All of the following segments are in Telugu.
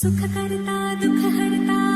सुखकर्ता दुःखहर्ता वार्ता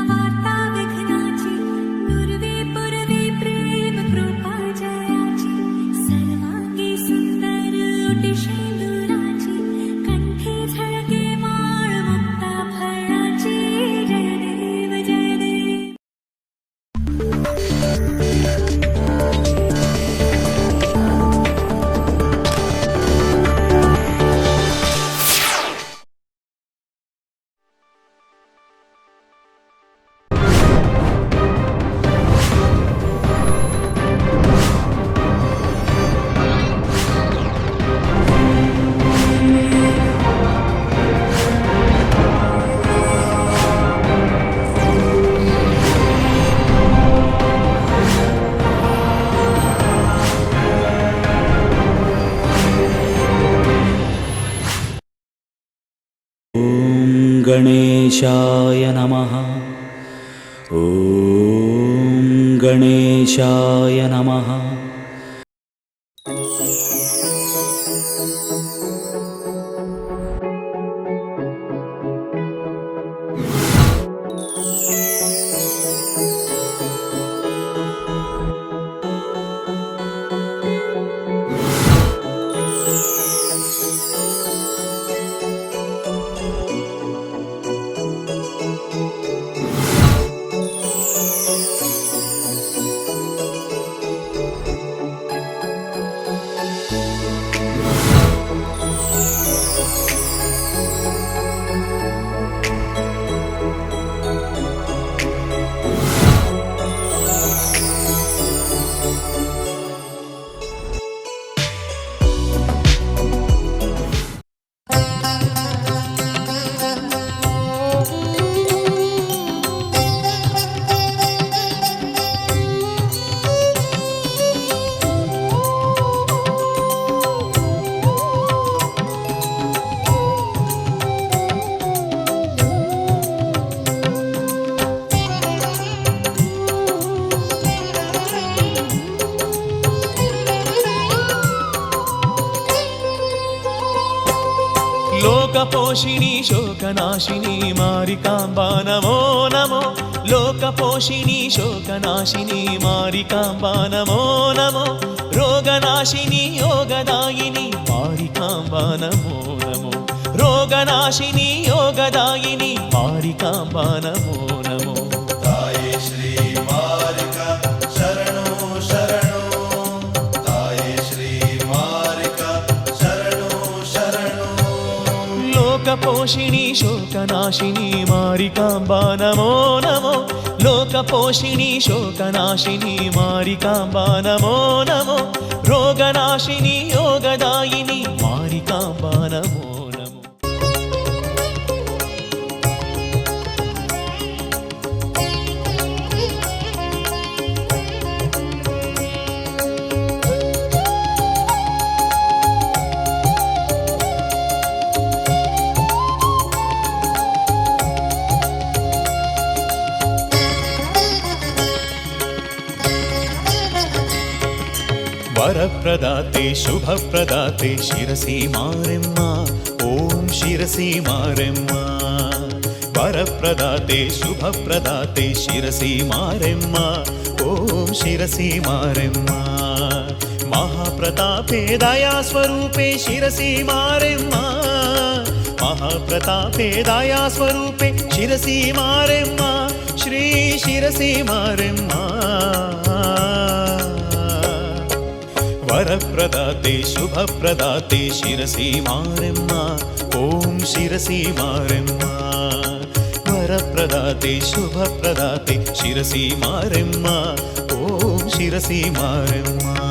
गणेशाय नमः। ॐ गणेशाय नमः లోకపోషిణి శోకనాశిని మారికాంబా నమో. నమో లోకపోషిణి శోకనాశిని మారికాంబా నమో. నమో రోగనాశిని యోగదాయిని మారికాంబా నమో. నమో రోగనాశిని యోగదాయిని మారికాంబా నమో నమో. పోషిణి శోకనాశిని మారికాంబా నమో. నమో లోక పోషిణి శోకనాశిని మారికాంబా నమో. నమో రోగనాశిని యోగదాయిని प्रदाते शुभप्रदाते, शिरसि मारेम्मा ॐ शिरसि मारेम्मा। वरप्रदाते, शुभप्रदाते, शिरसि मारेम्मा ॐ शिरसि मारेम्मा। महाप्रतापे दयास्वरूपे शिरसि मारेम्मा। महाप्रतापे दयास्वरूपे शिरसि मारेम्मा। श्री शिरसि मारेम्मा। वरप्रदाते शुभप्रदाते शिरसि मारेम्मा ॐ शिरसि मारेम्मा। वरप्रदाते शुभप्रदाते शिरसि मारेम्मा ओम शिरसि मारेम्मा।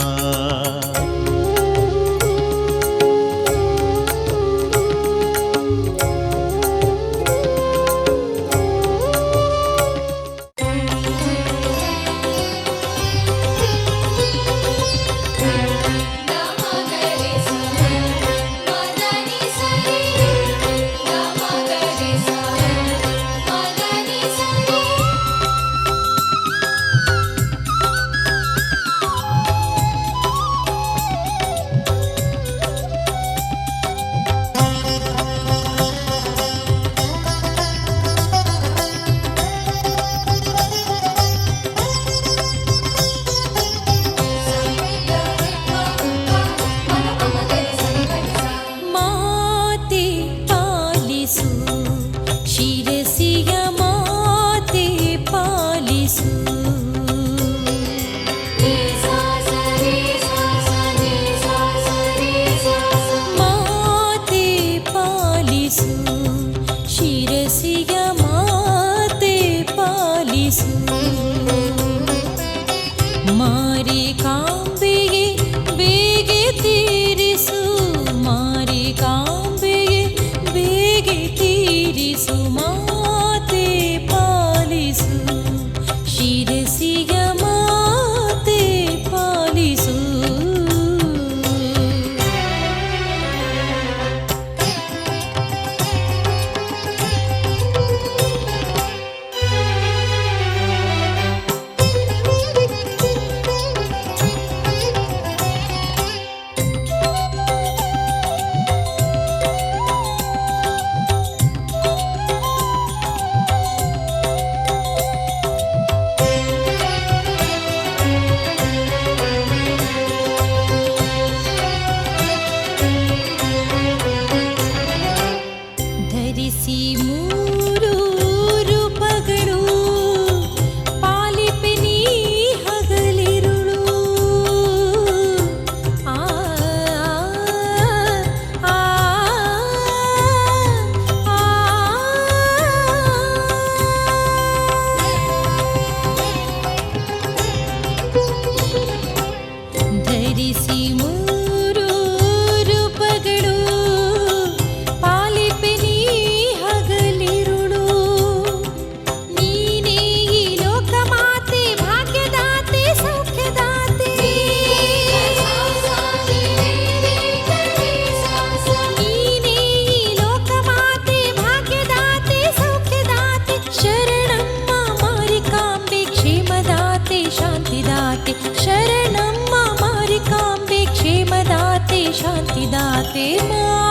शान्तिदाते शरणं ममारिकाम्बे क्षेमदाते शान्तिदाते मा।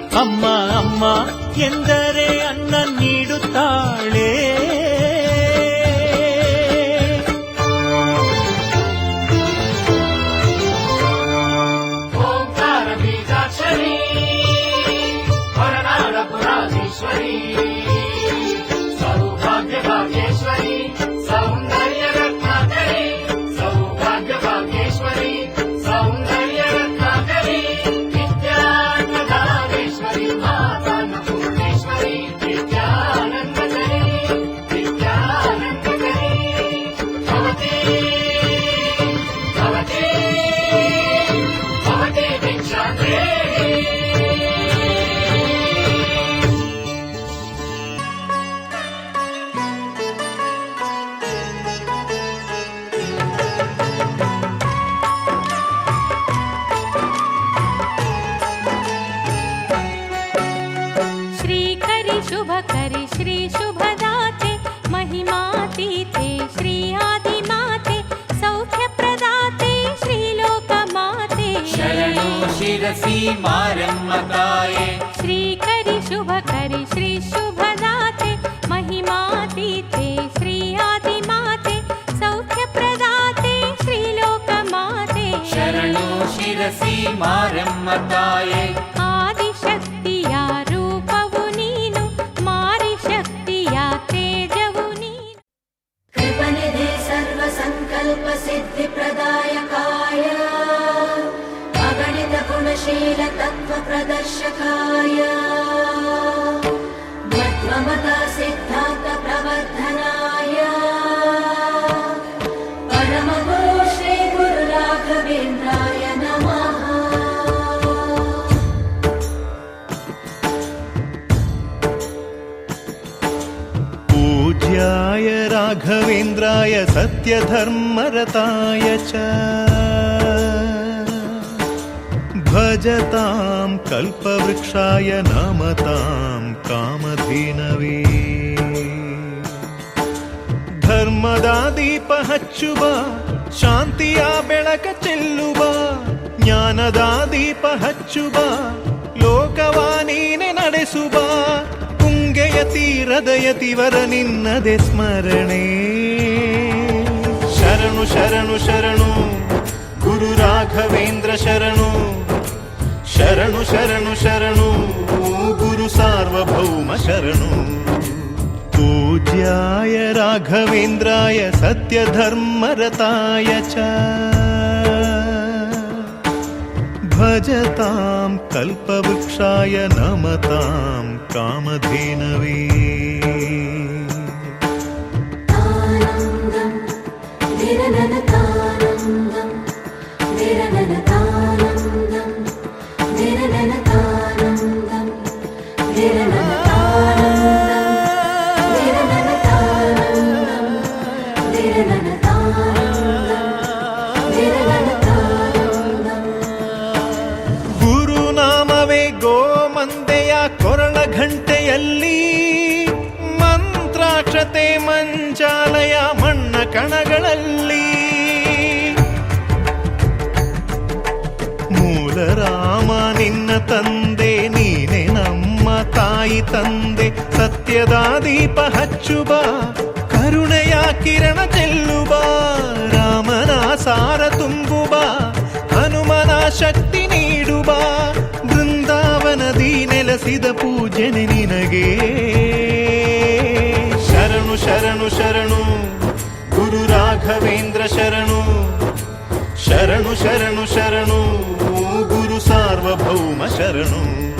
ಅಮ್ಮ ಅಮ್ಮ ಎಂದರೆ ಅನ್ನ ನೀಡುತ್ತಾಳೆ तुलसी मारम्मताये श्रीकरि शुभकरि श्री शुभदाते महिमादिते श्री आदिमाते सौख्यप्रदाते श्रीलोकमाते शरणो शिरसि मारम्मताये आदिशक्तिया रूपवु नीनु मारिशक्तिया तेजवु नीनु कृपनिधे सर्वसङ्कल्पसिद्धिप्रदायकाय अगणित गुणशील तत्त्वप्रदर्शकाय मध्वमता सिद्धान्त प्रवर्धनाय परमगुरु श्री गुरुराघवेन्द्राय नमः पूज्याय राघवेन्द्राय सत्यधर्मरताय च भजतां कल्पवृक्षाय नमतां कामधेनवे ಧರ್ಮದ ದೀಪ ಹಚ್ಚುವ ಶಾಂತಿಯ ಬೆಳಕ ಚೆಲ್ಲುವ ಜ್ಞಾನದ ದೀಪ ಹಚ್ಚುವ ಲೋಕವ ನೀನೆ ನಡೆಸುವ ತುಂಗೆಯ ತೀರದ ಯತಿವರ ನಿನ್ನದೆ ಸ್ಮರಣೆ ಶರಣು ಶರಣು ಶರಣು ಗುರು ರಾಘವೇಂದ್ರ ಶರಣು శరణు శరణు శరణు గురు సార్వభౌమ శరణు. పూజ్యాయ రాఘవేంద్రాయ సత్యధర్మరతాయ చ. భజతాం కల్పవృక్షాయ నమతాం కామధేనవే. ಕಣಗಳಲ್ಲಿ. ಮೂಲ ರಾಮ ನಿನ್ನ ತಂದೆ, ನೀನೆ ನಮ್ಮ ತಾಯಿ ತಂದೆ. ಸತ್ಯದ ದೀಪ ಹಚ್ಚುಬ, ಕರುಣೆಯ ಕಿರಣ ಚೆಲ್ಲುಬ. ರಾಮನ ಸಾರ ತುಂಬುಬ, ಹನುಮನ ಶಕ್ತಿ ನೀಡುಬ. ಬೃಂದಾವನದಿ ನೆಲೆಸಿದ ಪೂಜನೆ ನಿನಗೆ. ಶರಣು ಶರಣು ಶರಣು. రాఘవేంద్ర శరణు. శరణు శరణు శరణు. గురు సార్వభౌమ శరణు.